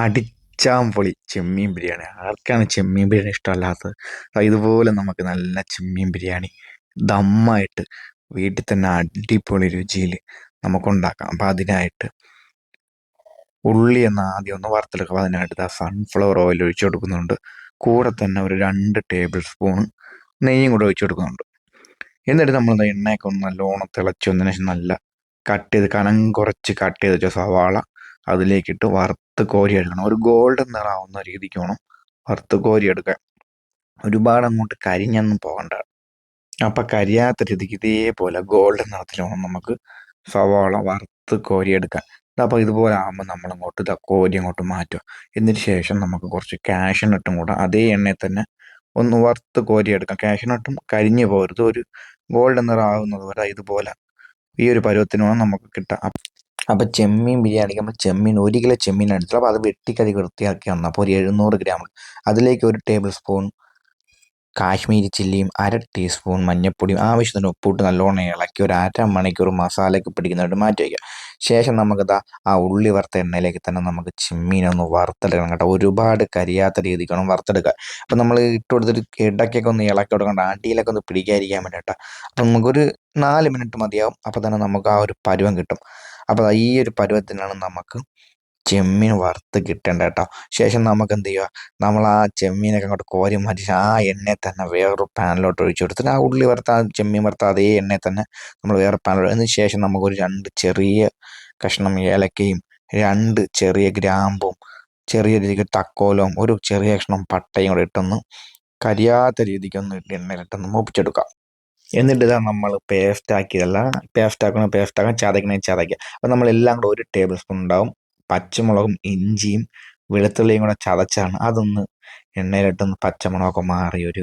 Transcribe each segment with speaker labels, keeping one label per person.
Speaker 1: അടിച്ചാൻ പൊളി ചെമ്മീൻ ബിരിയാണി. ആർക്കാണ് ചെമ്മീൻ ബിരിയാണി ഇഷ്ടമല്ലാത്തത്? ഇതുപോലെ നമുക്ക് നല്ല ചെമ്മീൻ ബിരിയാണി ദമ്മായിട്ട് വീട്ടിൽ തന്നെ അടിപൊളി രുചിയിൽ നമുക്കുണ്ടാക്കാം. അപ്പം അതിനായിട്ട് ഉള്ളി എന്ന് ആദ്യം ഒന്ന് വറുത്തെടുക്കുക അതിനായിട്ട് സൺഫ്ലവർ ഓയിൽ ഒഴിച്ചു കൊടുക്കുന്നുണ്ട്. കൂടെ തന്നെ ഒരു രണ്ട് ടേബിൾ സ്പൂൺ നെയ്യും കൂടെ ഒഴിച്ചു കൊടുക്കുന്നുണ്ട്. എന്നിട്ട് നമ്മൾ എണ്ണയൊക്കെ ഒന്ന് നല്ലോണം തിളച്ച് വന്നതിന് ശേഷം നല്ല കട്ട് ചെയ്ത് കനം കുറച്ച് കട്ട് ചെയ്ത് വെച്ച സവാള അതിലേക്കിട്ട് വറുത്ത് കോരി എടുക്കണം. ഒരു ഗോൾഡൻ നിറാവുന്ന രീതിക്ക് വേണം വറുത്ത് കോരി എടുക്കാൻ. ഒരുപാട് അങ്ങോട്ട് കരിഞ്ഞൊന്നും പോകണ്ട. അപ്പം കരിയാത്ത രീതിക്ക് ഇതേപോലെ ഗോൾഡൻ നിറത്തിൽ വേണം നമുക്ക് സവാള വറുത്ത് കോരിയെടുക്കാൻ അപ്പോൾ ഇതുപോലെ ആകുമ്പോൾ നമ്മളങ്ങോട്ട് ഇതാ കോരി അങ്ങോട്ട് മാറ്റുക. എന്നിട്ട് ശേഷം നമുക്ക് കുറച്ച് കാഷ്യനട്ടും കൂടെ അതേ എണ്ണയിൽ തന്നെ ഒന്ന് വറുത്ത് കോരിയെടുക്കാം കാഷ്യനട്ടും കരിഞ്ഞു പോകരുത് ഒരു ഗോൾഡൻ നിറാവുന്നത് വരെ ഇതുപോലെ ഈ ഒരു പരുവത്തിന് നമുക്ക് കിട്ടുക അപ്പോൾ ചെമ്മീൻ ബിരിയാണിക്ക് നമ്മൾ ചെമ്മീൻ ഒരു കിലോ ചെമ്മീൻ എടുത്തു അപ്പോൾ അത് വെട്ടിക്കഴുകി വൃത്തിയാക്കി വന്നു അപ്പോൾ ഒരു എഴുന്നൂറ് ഗ്രാം. അതിലേക്ക് ഒരു ടേബിൾ സ്പൂൺ കാശ്മീരി ചില്ലിയും അര ടീസ്പൂൺ മഞ്ഞൾപ്പൊടിയും ആവശ്യത്തിന് ഉപ്പിട്ട് നല്ലോണം ഇളക്കി ഒരു അര മണിക്കൂർ മസാലയ്ക്ക് പിടിക്കുന്നതായിട്ട് മാറ്റി വയ്ക്കുക. ശേഷം നമുക്കത് ആ ഉള്ളി വറുത്ത എണ്ണയിലേക്ക് തന്നെ നമുക്ക് ചെമ്മീനൊന്ന് വറുത്തെടുക്കണം കേട്ടോ. ഒരുപാട് കരിയാത്ത രീതിക്ക് വേണം വറുത്തെടുക്കുക അപ്പം നമ്മൾ ഇട്ട് കൊടുത്തിട്ട് ഇടയ്ക്കൊക്കെ ഒന്ന് ഇളക്കി കൊടുക്കണ്ട. അടിയിലൊക്കെ ഒന്ന് പിടിക്കാതിരിക്കാൻ വേണ്ടിയിട്ട് അപ്പം നമുക്കൊരു നാല് മിനിറ്റ് മതിയാവും. അപ്പോൾ തന്നെ നമുക്ക് ആ ഒരു പരുവം കിട്ടും. അപ്പോൾ ഈ ഒരു പരുവത്തിനാണ് നമുക്ക് ചെമ്മീൻ വറുത്ത് കിട്ടേണ്ട കേട്ടോ ശേഷം നമുക്ക് എന്ത് ചെയ്യുക നമ്മൾ ആ ചെമ്മീനൊക്കെ അങ്ങോട്ട് കോരി മാറ്റി ആ എണ്ണയെ തന്നെ വേറൊരു പാനിലോട്ട് ഒഴിച്ചു കൊടുത്തിട്ട് ആ ഉള്ളി വറുത്ത ചെമ്മീൻ വറുത്ത അതേ എണ്ണയെ തന്നെ നമ്മൾ വേറെ പാനിലോട്ട് അതിന് ശേഷം നമുക്കൊരു രണ്ട് ചെറിയ കഷ്ണം ഏലക്കയും രണ്ട് ചെറിയ ഗ്രാമ്പും ചെറിയ രീതിക്ക് തക്കോലവും ഒരു ചെറിയ കഷ്ണം പട്ടയും കൂടെ ഇട്ടൊന്ന് കരിയാത്ത രീതിക്കൊന്ന് എണ്ണയിലിട്ടൊന്ന് മൂപ്പിച്ചെടുക്കാം. എന്നിട്ട് ഇതാ നമ്മൾ പേസ്റ്റ് ആക്കിയതല്ല പേസ്റ്റ് ആക്കണം പേസ്റ്റ് ആക്കാൻ ചതക്കണേ ചതയ്ക്കുക അപ്പം നമ്മളെല്ലാം കൂടെ ഒരു ടേബിൾ സ്പൂൺ ഉണ്ടാവും. പച്ചമുളകും ഇഞ്ചിയും വെളുത്തുള്ളിയും കൂടെ ചതച്ചാണ് അതൊന്ന് എണ്ണയിലിട്ടൊന്ന് പച്ചമുളകൊക്കെ മാറി ഒരു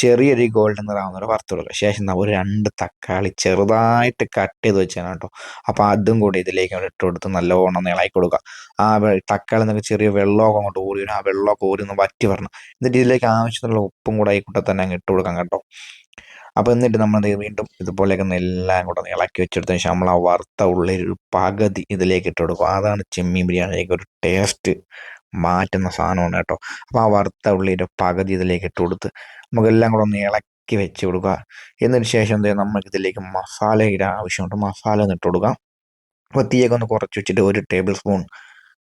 Speaker 1: ചെറിയൊരു ഗോൾഡൻ നിറാവുന്ന ഒരു വറുത്തുള്ളൂ. ശേഷം ഒരു രണ്ട് തക്കാളി ചെറുതായിട്ട് കട്ട് ചെയ്ത് വെച്ചാണ് കേട്ടോ. അപ്പോൾ അതും കൂടി ഇതിലേക്ക് ഇട്ട് കൊടുത്ത് നല്ലോണം ഇളക്കി കൊടുക്കുക. ആ തക്കാളി എന്നൊക്കെ ചെറിയ വെള്ളമൊക്കെ അങ്ങോട്ട് ഊറി വരും ആ വെള്ളമൊക്കെ ഊരി ഒന്ന് വറ്റി വരണം. എന്നിട്ട് ഇതിലേക്ക് ആവശ്യത്തിനുള്ള ഉപ്പും കൂടെ ആയിക്കോട്ടെ തന്നെ അങ്ങ് ഇട്ട് കൊടുക്കാം കേട്ടോ. അപ്പോൾ എന്നിട്ട് നമ്മൾ വീണ്ടും ഇതുപോലെയൊക്കെ എല്ലാം കൂടെ ഇളക്കി വെച്ചെടുത്തതിന് ശേഷം നമ്മൾ ആ വറുത്ത ഉള്ളിൽ ഒരു പകുതി ഇതിലേക്ക് ഇട്ട് കൊടുക്കും. അതാണ് ചെമ്മീൻ ബിരിയാണിയിലേക്ക് ഒരു ടേസ്റ്റ് മാറ്റുന്ന സാധനമാണ് കേട്ടോ. അപ്പോൾ ആ വറുത്ത ഉള്ളിയുടെ പകുതി ഇതിലേക്ക് ഇട്ട് കൊടുത്ത് നമുക്കെല്ലാം കൂടെ ഒന്ന് ഇളക്കി വെച്ച് കൊടുക്കുക. എന്നതിന് ശേഷം എന്ത് നമുക്ക് ഇതിലേക്ക് മസാലയുടെ ആവശ്യമുണ്ട്. മസാല ഒന്ന് ഇട്ട് കൊടുക്കാം. അപ്പോൾ തീയൊക്കെ ഒന്ന് കുറച്ച് വെച്ചിട്ട് ഒരു ടേബിൾ സ്പൂൺ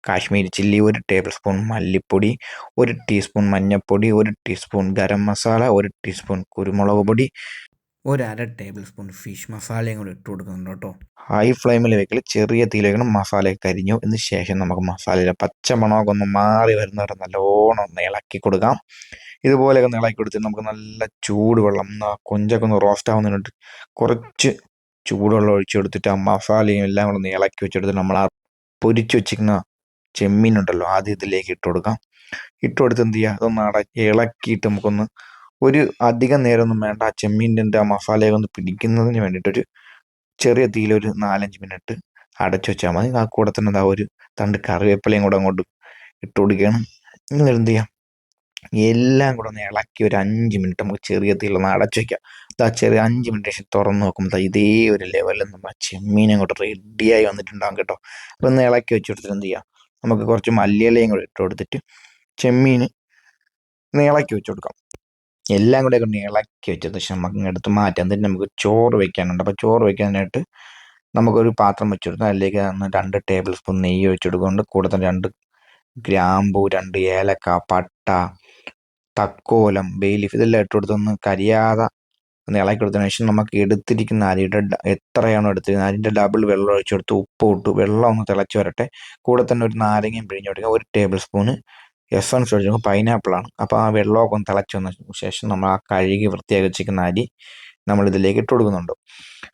Speaker 1: കാശ്മീരി ചില്ലി ഒരു ടേബിൾ സ്പൂൺ മല്ലിപ്പൊടി ഒരു ടീസ്പൂൺ മഞ്ഞൾപ്പൊടി ഒരു ടീസ്പൂൺ ഗരം മസാല ഒരു ടീസ്പൂൺ കുരുമുളക് പൊടി. ഒരു അര ടേബിൾ സ്പൂൺ ഫിഷ് മസാലയും കൂടി ഇട്ട് കൊടുക്കുന്നുണ്ട് കേട്ടോ. ഹൈ ഫ്ലെയിമിൽ വെക്കൽ ചെറിയ തീയിലേക്കണം മസാലയൊക്കെ മസാല കരിഞ്ഞു. എന്ന് ശേഷം നമുക്ക് മസാലയിലെ പച്ചമണമൊക്കെ ഒന്ന് മാറി വരുന്നവരെ നല്ലോണം ഒന്ന് ഇളക്കി കൊടുക്കാം. ഇതുപോലെയൊക്കെ ഒന്ന് ഇളക്കി കൊടുത്തിട്ട് നമുക്ക് നല്ല ചൂടുവെള്ളം കൊഞ്ചൊക്കെ ഒന്ന് റോസ്റ്റ് ആവുന്നതിനോട് കുറച്ച് ചൂടുവെള്ളം ഒഴിച്ചു കൊടുത്തിട്ട് ആ മസാലയും എല്ലാം കൂടെ ഒന്ന് ഇളക്കി വെച്ചെടുത്ത് നമ്മൾ ആ പൊരിച്ചു വെച്ചിരിക്കുന്ന ചെമ്മീനുണ്ടല്ലോ ആദ്യം ഇതിലേക്ക് ഇട്ട് കൊടുക്കാം. ഇട്ട് കൊടുത്ത് എന്ത് ചെയ്യുക? അതൊന്ന് അട ഇളക്കിയിട്ട് നമുക്കൊന്ന് ഒരു അധികം നേരമൊന്നും വേണ്ട. ആ ചെമ്മീന്റെ ആ മസാലയൊക്കെ ഒന്ന് പിടിക്കുന്നതിന് വേണ്ടിയിട്ടൊരു ചെറിയ തീയിലൊരു നാലഞ്ച് മിനിറ്റ് അടച്ചു വെച്ചാൽ മതി. ആ കൂടെ തന്നെ എന്താ ഒരു തണ്ട് കറിവേപ്പിലയും കൂടെ അങ്ങോട്ട് ഇട്ട് കൊടുക്കുകയാണ്. എന്നിട്ട് എന്ത് ചെയ്യാം? എല്ലാം കൂടെ ഒന്ന് ഇളക്കി ഒരു അഞ്ച് മിനിറ്റ് നമുക്ക് ചെറിയ തീയിലൊന്ന് അടച്ചു വയ്ക്കാം ആ ചെറിയ അഞ്ച് മിനിറ്റ് ശേഷം തുറന്ന് നോക്കുമ്പോൾ ഇതേ ഒരു ലെവലിൽ നമ്മൾ ചെമ്മീൻ അങ്ങോട്ട് റെഡിയായി വന്നിട്ടുണ്ടാകും കേട്ടോ. അപ്പോൾ ഒന്ന് ഇളക്കി വെച്ച് കൊടുത്തിട്ട് എന്ത് ചെയ്യാം? നമുക്ക് കുറച്ച് മല്ലിയിലയും കൂടെ ഇട്ട് കൊടുത്തിട്ട് ചെമ്മീൻ നീളക്കി വെച്ച് കൊടുക്കാം. എല്ലാം കൂടെ ഒക്കെ നീളക്കി വെച്ചത് പക്ഷെ നമുക്ക് എടുത്ത് മാറ്റാം. എന്നിട്ട് നമുക്ക് ചോറ് വെക്കാനുണ്ട്. അപ്പോൾ ചോറ് വെക്കാനായിട്ട് നമുക്കൊരു പാത്രം വെച്ച് കൊടുക്കാം. അതിലേക്ക് രണ്ട് ടേബിൾ സ്പൂൺ നെയ്യ് വെച്ച് കൊടുക്കുന്നുണ്ട്. കൂടെ തന്നെ രണ്ട് ഗ്രാമ്പു രണ്ട് ഏലക്ക പട്ട തക്കോലം ബേലീഫ് ഇതെല്ലാം ഇട്ട് കൊടുത്തൊന്ന് കരിയാതെ ഒന്ന് ഇളക്കി കൊടുത്തതിന് ശേഷം നമുക്ക് എടുത്തിരിക്കുന്ന അരിയുടെ എത്രയാണോ എടുത്തിരിക്കുന്നത്? അരിന്റെ ഡബിൾ വെള്ളം ഒഴിച്ചെടുത്ത് ഉപ്പ് ഇട്ട്. വെള്ളം ഒന്ന് തിളച്ച് വരട്ടെ. കൂടെ തന്നെ ഒരു നാരങ്ങയും പിഴിഞ്ഞ് കൊടുക്കുക. ഒരു ടേബിൾ സ്പൂണ് എസൻസ് ഒഴിച്ചു പൈനാപ്പിളാണ് അപ്പോൾ ആ വെള്ളമൊക്കെ ഒന്ന് തിളച്ച് വന്ന ശേഷം നമ്മൾ ആ കഴുകി വൃത്തിയാക്കി വെച്ചിരിക്കുന്ന അരി നമ്മൾ ഇതിലേക്ക് ഇട്ട് കൊടുക്കുന്നുണ്ട്.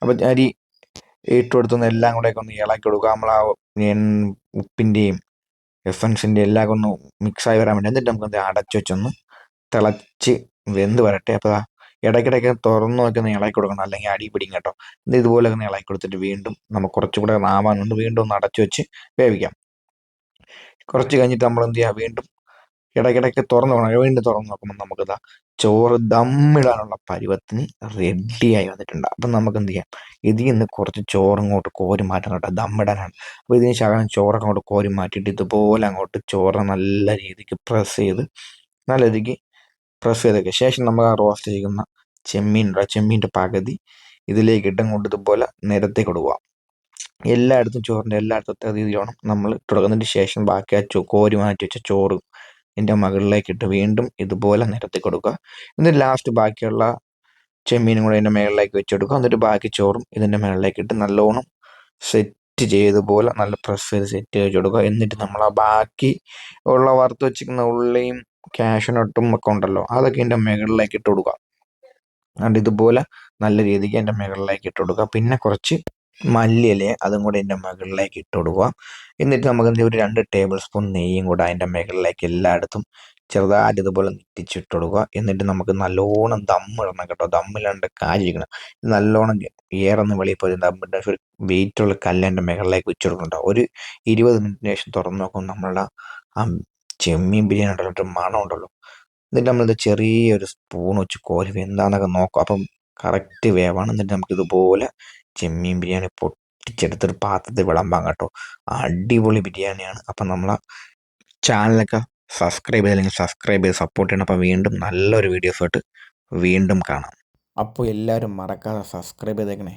Speaker 1: അപ്പോൾ അരി ഇട്ട് കൊടുത്തുന്ന എല്ലാം കൂടെയൊക്കെ ഒന്ന് ഇളക്കി കൊടുക്കുക. നമ്മൾ ആ ഉപ്പിന്റെയും എസൻസിന്റെ എല്ലാം ഒന്ന് മിക്സായി വരാൻ വേണ്ടി എന്നിട്ട് നമുക്ക് അടച്ചു വെച്ചൊന്ന് തിളച്ച് വെന്ത് വരട്ടെ. അപ്പോൾ ഇടയ്ക്കിടയ്ക്ക് തുറന്നു നോക്കി ഒന്ന് ഇളക്കി കൊടുക്കണം. അല്ലെങ്കിൽ അടി പിടിക്കും കേട്ടോ. ഇത് ഇതുപോലെ ഒന്ന് ഇളക്കി കൊടുത്തിട്ട് വീണ്ടും നമുക്ക് കുറച്ചുകൂടെ നാവാനുണ്ട് വീണ്ടും ഒന്ന് അടച്ചു വെച്ച് വേവിക്കാം. കുറച്ച് കഴിഞ്ഞിട്ട് നമ്മൾ എന്ത് ചെയ്യുക? വീണ്ടും ഇടയ്ക്കിടയ്ക്ക് തുറന്നു നോക്കണം. വീണ്ടും തുറന്നു നോക്കുമ്പോൾ നമുക്ക് ഇതാ ചോറ് ദമ്മിടാനുള്ള പരുവത്തിന് റെഡിയായി വന്നിട്ടുണ്ട്. അപ്പം നമുക്ക് എന്ത് ചെയ്യാം? ഇതിൽ നിന്ന് കുറച്ച് ചോറ് അങ്ങോട്ട് കോരി മാറ്റാൻ കേട്ടോ. ദമ്മിടാനാണ്. അപ്പോൾ ഇതിന് ശകലം ചോറൊക്കെ അങ്ങോട്ട് കോരി മാറ്റിയിട്ട് ഇതുപോലെ അങ്ങോട്ട് ചോറ് നല്ല രീതിക്ക് പ്രസ് ചെയ്ത് നല്ല രീതിക്ക് പ്രസ് ചെയ്തേക്കുക ശേഷം നമ്മൾ ആ റോസ്റ്റ് ചെയ്യുന്ന ചെമ്മീൻ ആ ചെമ്മീന്റെ പകുതി ഇതിലേക്ക് ഇട്ട് അങ്ങോട്ട് ഇതുപോലെ നിരത്തി കൊടുക്കുക എല്ലായിടത്തും ചോറിന്റെ എല്ലായിടത്തും രീതിയിൽ വേണം നമ്മൾ തുടങ്ങുന്നതിന് ശേഷം ബാക്കി ആ ചോ കോരി മാറ്റി വെച്ച ചോറ് ഇതിന്റെ മുകളിലേക്ക് ഇട്ട് വീണ്ടും ഇതുപോലെ നിരത്തി കൊടുക്കുക. എന്നിട്ട് ലാസ്റ്റ് ബാക്കിയുള്ള ചെമ്മീനും കൂടെ ഇതിന്റെ മുകളിലേക്ക് വെച്ചെടുക്കുക എന്നിട്ട് ബാക്കി ചോറും ഇതിന്റെ മുകളിലേക്ക് ഇട്ട് നല്ലോണം സെറ്റ് ചെയ്തതുപോലെ നല്ല പ്രസ് ചെയ്ത് സെറ്റ് ചെയ്ത് കൊടുക്കുക. എന്നിട്ട് നമ്മൾ ആ ബാക്കി ഉള്ള വറുത്ത് വെച്ചിരിക്കുന്ന ഉള്ളിയും കാഷ്യനട്ടും ഒക്കെ ഉണ്ടല്ലോ. അതൊക്കെ ഇതിന്റെ മുകളിലേക്ക് ഇട്ട് കൊടുക്കുക അതുകൊണ്ട് ഇതുപോലെ നല്ല രീതിക്ക് എന്റെ മുകളിലേക്ക് ഇട്ട് കൊടുക്കുക പിന്നെ കുറച്ച് മല്ലിയില അതും കൂടി എന്റെ മുകളിലേക്ക് ഇട്ട് കൊടുക്കുക. എന്നിട്ട് നമുക്ക് ഒരു രണ്ട് ടേബിൾ സ്പൂൺ നെയ്യും കൂടെ അതിന്റെ മുകളിലേക്ക് എല്ലായിടത്തും ചെറുതായിട്ട് ഇതുപോലെ നെറ്റിച്ചിട്ട് കൊടുക്കുക. എന്നിട്ട് നമുക്ക് നല്ലോണം ദമ്മിടണം കേട്ടോ. ദമ്മിലാണ്ട് കാലിരിക്കണം. നല്ലോണം ഏറൊന്ന് വെളിയിൽ പോയി ദമ്മിട്ട് ഒരു വെയിറ്റുള്ള കല്ല് എന്റെ മുകളിലേക്ക് വെച്ച് കൊടുക്കുന്നുണ്ടാവും ഒരു ഇരുപത് മിനിറ്റിന് ശേഷം തുറന്ന് നോക്കുമ്പോൾ നമ്മളുടെ ആ ചെമ്മീൻ ബിരിയാണി ഉണ്ടല്ലോ ഒരു മണം ഉണ്ടല്ലോ. എന്നിട്ട് നമ്മളിത് ചെറിയൊരു സ്പൂൺ വെച്ച് കോരി എന്താണെന്നൊക്കെ നോക്കും. അപ്പം കറക്റ്റ് വേവാണ്. എന്നിട്ട് നമുക്ക് ഇതുപോലെ ചെമ്മീൻ ബിരിയാണി പൊട്ടിച്ചെടുത്തൊരു പാത്രത്തിൽ വിളമ്പാം കേട്ടോ. അടിപൊളി ബിരിയാണിയാണ്. അപ്പം നമ്മളെ ചാനലൊക്കെ സബ്സ്ക്രൈബ് ചെയ്ത് അല്ലെങ്കിൽ സബ്സ്ക്രൈബ് ചെയ്ത് സപ്പോർട്ട് ചെയ്യണം. അപ്പോൾ വീണ്ടും നല്ലൊരു വീഡിയോസായിട്ട് വീണ്ടും കാണാം. അപ്പോൾ എല്ലാവരും മറക്കാതെ സബ്സ്ക്രൈബ് ചെയ്തേക്കണേ.